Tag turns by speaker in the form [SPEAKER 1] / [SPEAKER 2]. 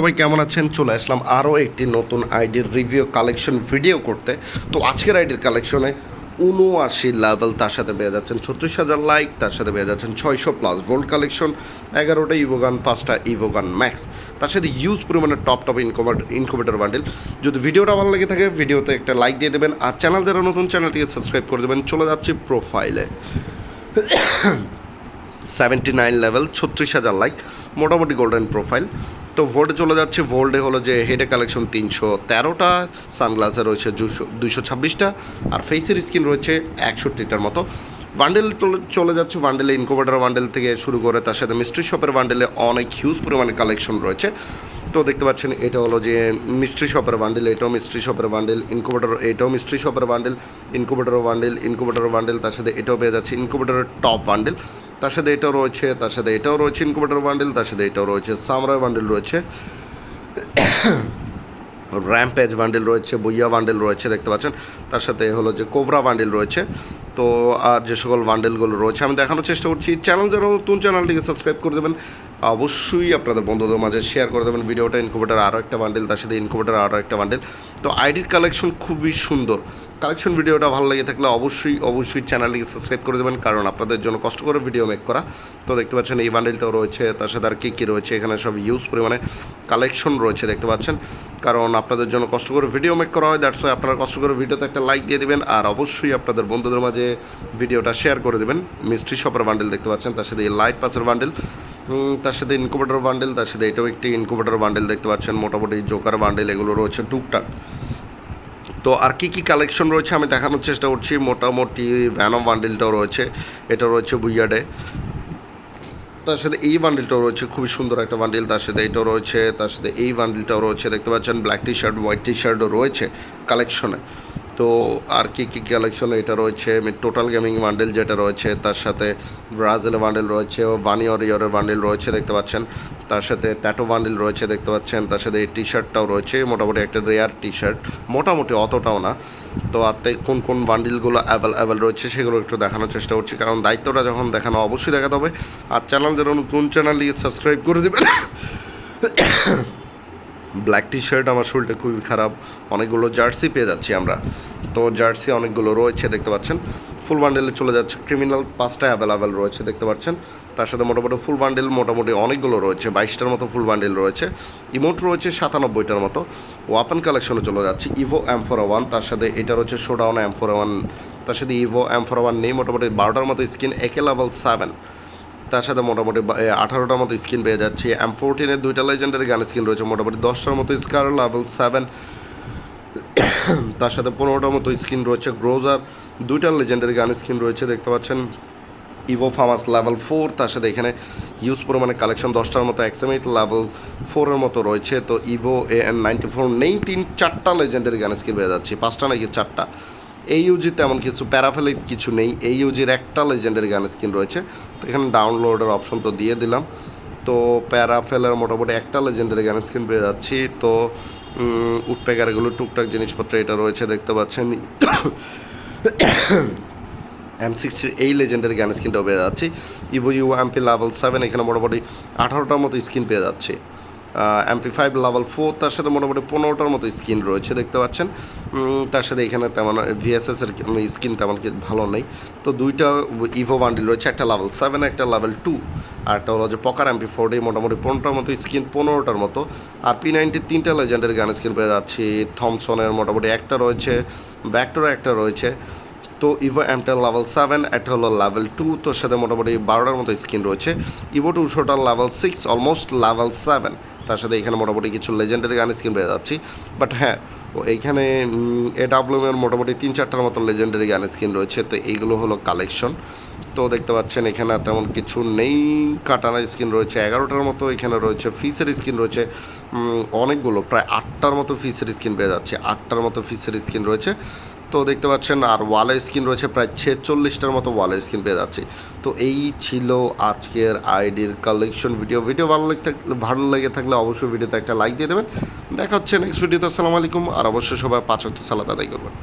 [SPEAKER 1] সবাই কেমন আছেন? চলে আসলাম আরও একটি নতুন আইডির রিভিউ কালেকশন ভিডিও করতে। তো আজকের আইডির কালেকশনে উনআশি লেভেল তার সাথে পেয়ে যাচ্ছেন, ছত্রিশ হাজার লাইক তার সাথে পেয়ে যাচ্ছেন, ছয়শো প্লাস ভোল্ট কালেকশন এগারোটা ইভোগান পাঁচটা ইভোগান ম্যাক্স তার সাথে হিউজ পরিমাণে top top incubator incubator bundle যদি ভিডিওটা ভালো লেগে থাকে, ভিডিওতে একটা লাইক দিয়ে দেবেন। আর চ্যানেল যারা নতুন চ্যানেলটিকে সাবস্ক্রাইব করে দেবেন। চলে যাচ্ছি প্রোফাইলে সেভেন্টি নাইন লেভেল ছত্রিশ হাজার লাইক মোটামুটি গোল্ডেন প্রোফাইল তো ভোল্টে চলে যাচ্ছে ভোল্টে হলো যে হেডে কালেকশন তিনশো তেরোটা, সানগ্লাসে রয়েছে দুশো দুশো ছাব্বিশটা, আর ফেসের স্কিন রয়েছে একষট্টিটার মতো। বান্ডেল চলে যাচ্ছে বান্ডেলে ইনকোভেটার বান্ডেল থেকে শুরু করে তার সাথে মিস্ট্রি শপের বান্ডেলে অনেক হিউজ পরিমাণে কালেকশন রয়েছে। তো দেখতে পাচ্ছেন, এটা হলো যে মিস্ট্রি শপের বান্ডেল এটাও মিস্ট্রি শপের বান্ডেল ইনকুবেটর এটাও মিস্ট্রি শপের bundle incubator bundle incubator bundle তার সাথে এটাও পেয়ে যাচ্ছে ইনকুবেটরের টপ বান্ডেল তার সাথে এটাও রয়েছে, তার সাথে এটাও রয়েছে ইনকুবেটর বান্ডেল তার সাথে এটাও রয়েছে সামরাই বান্ডেল রয়েছে র্যাম্পেজ বান্ডেল রয়েছে বইয়া বান্ডেল রয়েছে, দেখতে পাচ্ছেন। তার সাথে হলো যে কোবরা বান্ডেল রয়েছে। তো আর যে সকল বান্ডেলগুলো রয়েছে, আমি দেখানোর চেষ্টা করছি। চ্যানেল যারা নতুন চ্যানেলটিকে সাবস্ক্রাইব করে দেবেন। অবশ্যই আপনাদের বন্ধুদের মাঝে শেয়ার করে দেবেন ভিডিওটা ইনকুবেটার আরও একটা বান্ডেল তার সাথে ইনকুবেটার আরও একটা বান্ডেল তো আইডির কালেকশন খুবই সুন্দর। কালেকশন ভিডিওটা ভালো লেগে থাকলে অবশ্যই অবশ্যই চ্যানেলটিকে সাবস্ক্রাইব করে দেবেন, কারণ আপনাদের জন্য কষ্ট করে ভিডিও মেক করা। তো দেখতে পাচ্ছেন, এই বান্ডেলটাও রয়েছে, তার সাথে আর কী কী রয়েছে, এখানে সব ইউজ পরিমাণে কালেকশন রয়েছে, দেখতে পাচ্ছেন। কারণ আপনাদের জন্য কষ্ট করে ভিডিও মেক করা হয় দ্যাটস ওয়াই আপনারা কষ্ট করে ভিডিওতে একটা লাইক দিয়ে দেবেন, আর অবশ্যই আপনাদের বন্ধুদের মাঝে ভিডিওটা শেয়ার করে দেবেন। মিস্ট্রি শপের বান্ডেল দেখতে পাচ্ছেন, তার সাথে এই লাইট পাসের বান্ডেল তার সাথে ইনকুবেটর বান্ডেল তার সাথে এটাও একটি ইনকুবেটর বান্ডেল দেখতে পাচ্ছেন, মোটামুটি জোকার বান্ডেল এগুলো রয়েছে টুকটাক। তো আর কী কী কালেকশন রয়েছে আমি দেখানোর চেষ্টা করছি। মোটামুটি ভ্যানম বান্ডেলটাও রয়েছে, এটা রয়েছে বুইয়াডে তার সাথে এই বান্ডিলটাও রয়েছে, খুবই সুন্দর একটা বান্ডিল তার সাথে এটাও রয়েছে, তার সাথে এই বান্ডিলটাও রয়েছে, দেখতে পাচ্ছেন black T shirt white T শার্টও রয়েছে কালেকশনে তো আর কি কী কালেকশনে এটা রয়েছে টোটাল গেমিং বান্ডেল যেটা রয়েছে, তার সাথে ব্রাজিলের বান্ডেল রয়েছে ও বানি বান্ডেল রয়েছে, দেখতে পাচ্ছেন। তার সাথে ট্যাটো বান্ডিল রয়েছে, দেখতে পাচ্ছেন। তার সাথে এই টি শার্টটাও রয়েছে, মোটামুটি একটা রেয়ার টি শার্ট মোটামুটি অতটাও না। তো আত্মে কোন কোন বান্ডিলগুলো অ্যাভেলেবেল রয়েছে সেগুলো একটু দেখানোর চেষ্টা করছি, কারণ দায়িত্বটা যখন দেখানো অবশ্যই দেখাতে হবে। আর চ্যানেল যেন নতুন চ্যানেলটিকে সাবস্ক্রাইব করে দেবেন। ব্ল্যাক টি শার্ট আমার শরীরটা খুবই খারাপ। অনেকগুলো জার্সি পেয়ে যাচ্ছি আমরা। তো জার্সি অনেকগুলো রয়েছে, দেখতে পাচ্ছেন। ফুল বান্ডেলে চলে যাচ্ছে। ক্রিমিনাল পাঁচটা অ্যাভেলেবেল রয়েছে, দেখতে পাচ্ছেন। তার সাথে মোটামুটি ফুল বান্ডেল মোটামুটি অনেকগুলো রয়েছে, বাইশটার মতো ফুল বান্ডেল রয়েছে। ইমোট রয়েছে সাতানব্বইটার মতো। ওয়াপেন কালেকশনে চলে যাচ্ছে ইভো এম ফোর ওয়ান তার সাথে এটা রয়েছে শোডাউন এম ফোর ওয়ান তার সাথে ইভো এম ফোর ওয়ান নেই, মোটামুটি বারোটার মতো স্কিন একে লেভেল সেভেন তার সাথে মোটামুটি আঠারোটার মতো স্কিন পেয়ে যাচ্ছে। এম ফোরটিনের দুইটা লেজেন্ডারি গান স্কিন রয়েছে, মোটামুটি দশটার মতো স্কার লেভেল সেভেন তার সাথে পনেরোটার মতো স্কিন রয়েছে গ্রোজার দুইটা লেজেন্ডারি গান স্কিন রয়েছে, দেখতে পাচ্ছেন। ইভো ফার্মাস লেভেল ফোর তার সাথে এখানে ইউজ পরিমাণে কালেকশন দশটার মতো এক্সামিট লেভেল ফোরের মতো রয়েছে। তো Evo A N ninety four নেই তিন, চারটা লেজেন্ডারি গান স্কিন পেয়ে যাচ্ছে। পাঁচটা নাকি চারটা। এই ইউজি তেমন কিছু প্যারাফেলে কিছু নেই। এই ইউজির একটা লেজেন্ডারি গান স্কিন রয়েছে। তো এখানে ডাউনলোডের অপশন তো দিয়ে দিলাম। তো প্যারাফেলের মোটামুটি একটা লেজেন্ডারি গান স্কিন পেয়ে যাচ্ছি। তো উটপ্যাকারগুলো টুকটাক জিনিসপত্র এটা রয়েছে, দেখতে পাচ্ছেন। এম সিক্সটি এই লেজেন্ডারি গান স্কিনটাও পেয়ে যাচ্ছি। Evo U MP level seven এখানে মোটামুটি আঠারোটার মতো স্কিন পেয়ে যাচ্ছে। এমপি ফাইভ লেভেল ফোর তার সাথে মোটামুটি পনেরোটার মতো স্কিন রয়েছে, দেখতে পাচ্ছেন। তার সাথে এখানে তেমন ভিএসএসের স্কিন তেমন কি ভালো নেই। তো দুইটা ইভো বান্ডিল রয়েছে, একটা লেভেল সেভেন একটা লেভেল টু আর একটা হলো যে পকার এমপি ফোরডি মোটামুটি পনেরোটার মতো স্কিন পনেরোটার মতো। আর পি নাইনটি তিনটা লেজেন্ডের গান স্কিন পেয়ে যাচ্ছি। থমসনের মোটামুটি একটা রয়েছে ব্যাক্টোর একটা রয়েছে। তো ইভো এমটা লেভেল সেভেন একটা হলো লেভেল টু তোর সাথে মোটামুটি বারোটার মতো স্কিন রয়েছে। Evo two শোটার level six almost level seven তার সাথে এখানে মোটামুটি কিছু লেজেন্ডারি গান স্কিন পেয়ে যাচ্ছি। বাট হ্যাঁ এইখানে এ ডাব্লিউএমের মোটামুটি তিন চারটার মতো লেজেন্ডারি গান স্কিন রয়েছে। তো এইগুলো হলো কালেকশন তো দেখতে পাচ্ছেন এখানে তেমন কিছু নেই। কাটানা স্কিন রয়েছে এগারোটার মতো, এখানে রয়েছে ফিসের স্কিন রয়েছে অনেকগুলো, প্রায় আটটার মতো ফিসের স্কিন পেয়ে যাচ্ছে। আটটার মতো ফিসের স্কিন রয়েছে। তো দেখতে পাচ্ছেন, আর ওয়ালের স্ক্রিন রয়েছে প্রায় ছেচল্লিশটার মতো ওয়ালের স্ক্রিন পেয়ে যাচ্ছে। তো এই ছিল আজকের আইডির কালেকশন ভিডিও ভিডিও ভালো লাগে থাকলে ভালো লেগে থাকলে অবশ্যই ভিডিওতে একটা লাইক দিয়ে দেবেন। দেখা হচ্ছে নেক্সট ভিডিওতে আসসালামু আলাইকুম। আর অবশ্যই সবাই পাঁচ সালাদ আদায় করবেন।